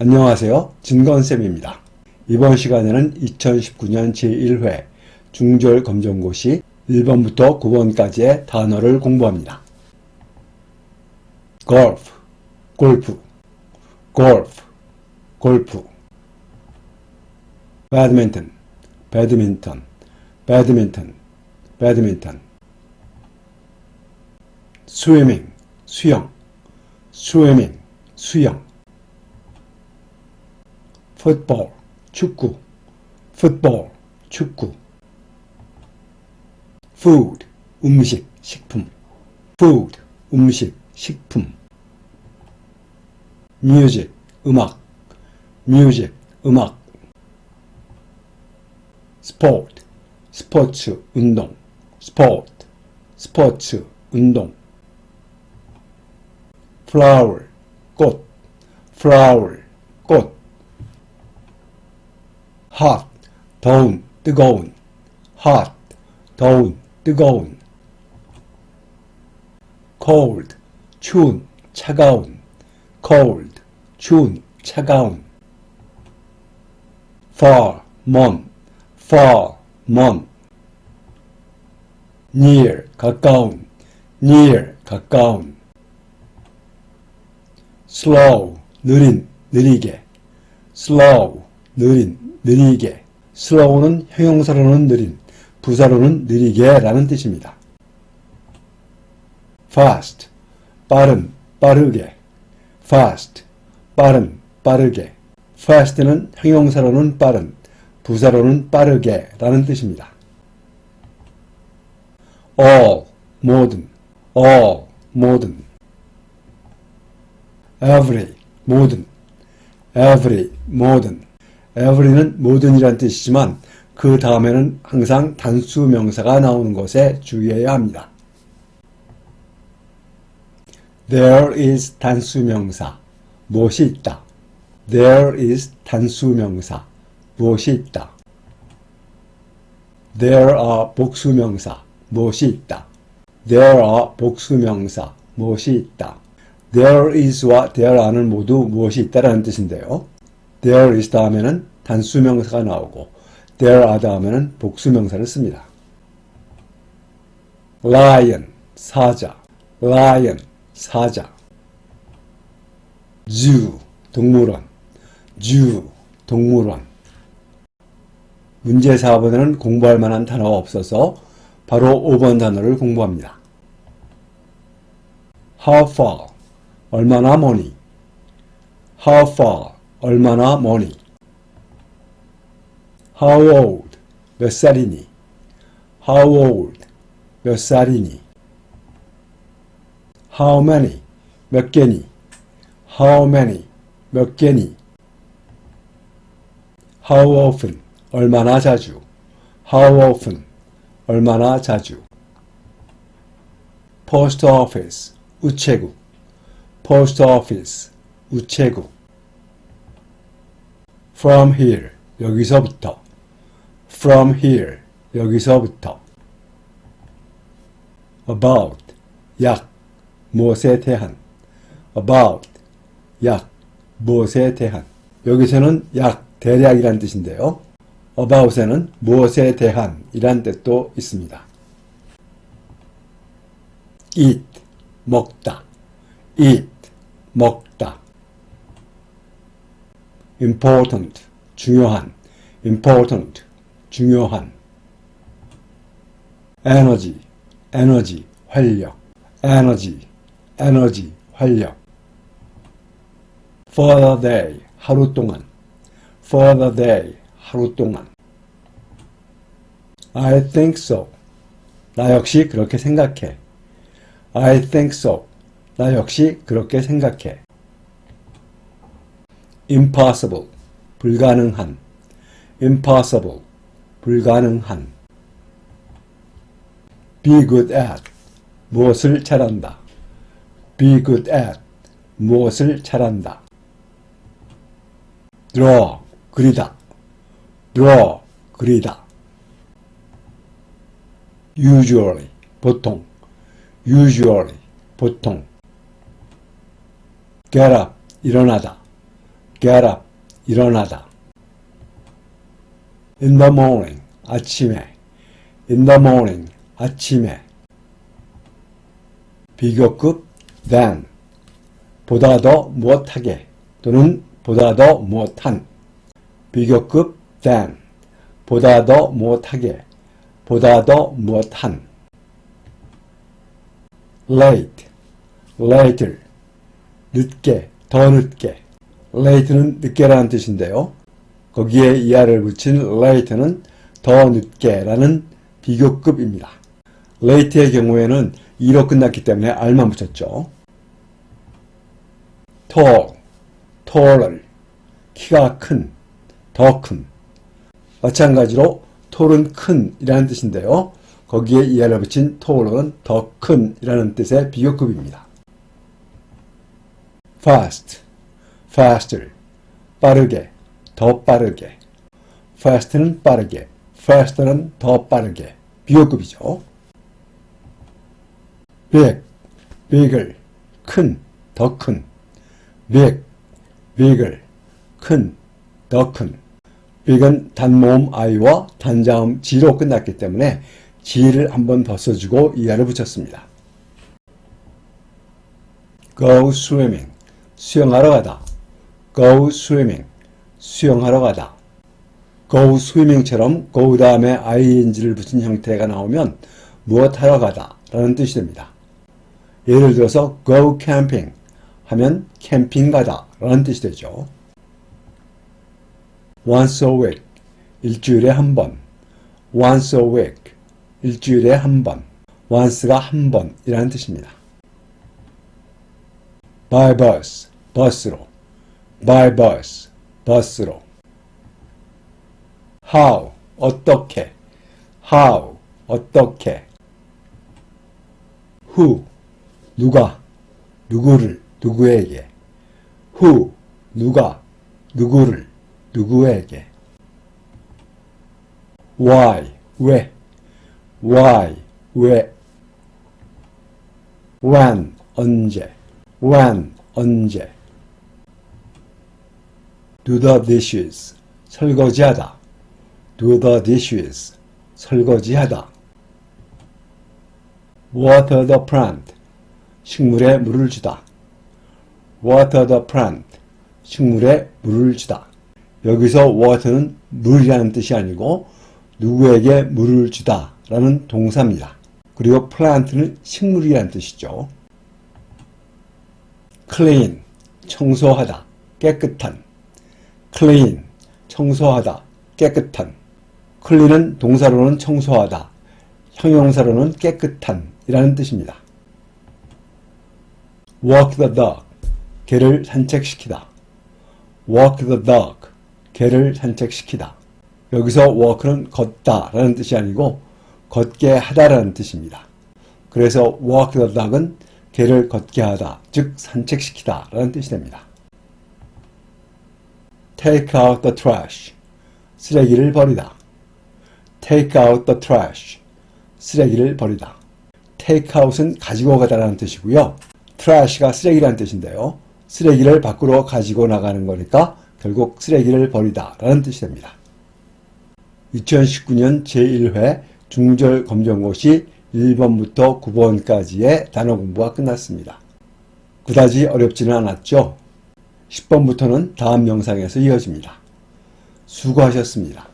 안녕하세요. 진건쌤입니다. 이번 시간에는 2019년 제1회 중절 검정고시 1번부터 9번까지의 단어를 공부합니다. 골프, 골프, 골프, 골프 배드민턴, 배드민턴, 배드민턴, 배드민턴 스위밍, 수영, 스위밍, 수영 풋볼, 축구, 풋볼, 축구 food, 음식, 식품 food, 음식, 식품 music, 음악 music, 음악 sport, 스포츠, 운동 sport, 스포츠, 운동 flower, 꽃 flower, 꽃 hot, 더운, 뜨거운 hot, 더운, 뜨거운 cold, 추운, 차가운 cold, 추운, 차가운 far, 먼 far, 먼 near, 가까운 near, 가까운 slow, 느린, 느리게 slow, 느린, 느리게. slow는 형용사로는 느린, 부사로는 느리게 라는 뜻입니다. fast, 빠른, 빠르게. fast, 빠른, 빠르게. fast는 형용사로는 빠른, 부사로는 빠르게 라는 뜻입니다. all, 모든 all, 모든 every, 모든 every, 모든 every는 모든 이란 뜻이지만 그 다음에는 항상 단수 명사가 나오는 것에 주의해야 합니다. There is 단수 명사 무엇이 있다. There is 단수 명사 무엇이 있다. There are 복수 명사 무엇이 있다. There are 복수 명사 무엇이 있다. There is와 there are는 모두 무엇이 있다라는 뜻인데요. There is 다음에는 단수 명사가 나오고 there are 다음에는 복수 명사를 씁니다. lion 사자. Lion 사자. Zoo 동물원. Zoo 동물원. 문제 4번에는 공부할 만한 단어가 없어서 바로 5번 단어를 공부합니다. how far? 얼마나 머니? How far? 얼마나 머니 How old? 몇 살이니? How old? 몇 살이니? How many? 몇 개니? How many? 몇 개니? How often? 얼마나 자주? How often? 얼마나 자주? Post office, 우체국. Post office, 우체국. From here, 여기서부터. From here, 여기서부터. About, 약, 무엇에 대한. About, 약, 무엇에 대한. 여기서는 약, 대략이란 뜻인데요. about에는 무엇에 대한 이란 뜻도 있습니다. eat, 먹다. eat, 먹다. important, 중요한. important, 중요한. 에너지, 에너지, 활력. 에너지, 에너지, 활력. for the day, 하루 동안. for the day, 하루 동안. I think so. 나 역시 그렇게 생각해. I think so. 나 역시 그렇게 생각해. impossible. 불가능한. impossible. 불가능한. be good at. 무엇을 잘한다. be good at. 무엇을 잘한다. draw. 그리다. draw. 그리다. usually. 보통. usually. 보통. get up. 일어나다. get up, 일어나다. In the morning, 아침에. in the morning, 아침에. 비교급 than, 보다 더 무엇하게 또는 보다 더 무엇한. 비교급 than, 보다 더 무엇하게, 보다 더 무엇한. late, later, 늦게, 더 늦게. late는 늦게라는 뜻인데요. 거기에 이하를 붙인 late는 더 늦게라는 비교급입니다. late의 경우에는 2로 끝났기 때문에 r만 붙였죠. tall, taller, 키가 큰, 더 큰. 마찬가지로 tall은 큰 이라는 뜻인데요. 거기에 이하를 붙인 taller는 더 큰 이라는 뜻의 비교급입니다. fast, faster, 빠르게, 더 빠르게. fast는 빠르게, faster는 더 빠르게. 비교급이죠. big, bigger, 큰, 더 큰. big, bigger, 큰, 더 큰. big은 단모음 i와 단자음 g로 끝났기 때문에 g를 한번 더 써주고 이하를 붙였습니다. go swimming, 수영하러 가다. go swimming, 수영하러 가다. go swimming처럼 go 다음에 ing를 붙인 형태가 나오면 무엇하러 가다 라는 뜻이 됩니다. 예를 들어서 go camping 하면 캠핑 가다 라는 뜻이 되죠. once a week, 일주일에 한 번. once a week, 일주일에 한 번. once가 한 번이라는 뜻입니다. by bus, 버스로. by bus, 버스로. how, 어떻게. how, 어떻게. who, 누가, 누구를, 누구에게. who, 누가, 누구를, 누구에게. why, 왜. why, 왜. when, 언제. when, 언제. Do the dishes, 설거지하다. do the dishes, 설거지하다. water the plant, 식물에 물을 주다. water the plant, 식물에 물을 주다. 여기서 water는 물이라는 뜻이 아니고 누구에게 물을 주다 라는 동사입니다. 그리고 plant는 식물이라는 뜻이죠. clean, 청소하다, 깨끗한. Clean, 청소하다, 깨끗한. clean은 동사로는 청소하다, 형용사로는 깨끗한 이라는 뜻입니다. walk the dog, 개를 산책시키다. walk the dog, 개를 산책시키다. 여기서 walk는 걷다 라는 뜻이 아니고 걷게 하다라는 뜻입니다. 그래서 walk the dog은 개를 걷게 하다, 즉 산책시키다 라는 뜻이 됩니다. Take out the trash, 쓰레기를 버리다. take out the trash, 쓰레기를 버리다. take out은 가지고 가다라는 뜻이고요. trash가 쓰레기라는 뜻인데요. 쓰레기를 밖으로 가지고 나가는 거니까 결국 쓰레기를 버리다 라는 뜻이 됩니다. 2019년 제1회 중절 검정고시 1번부터 9번까지의 단어 공부가 끝났습니다. 그다지 어렵지는 않았죠? 10번부터는 다음 영상에서 이어집니다. 수고하셨습니다.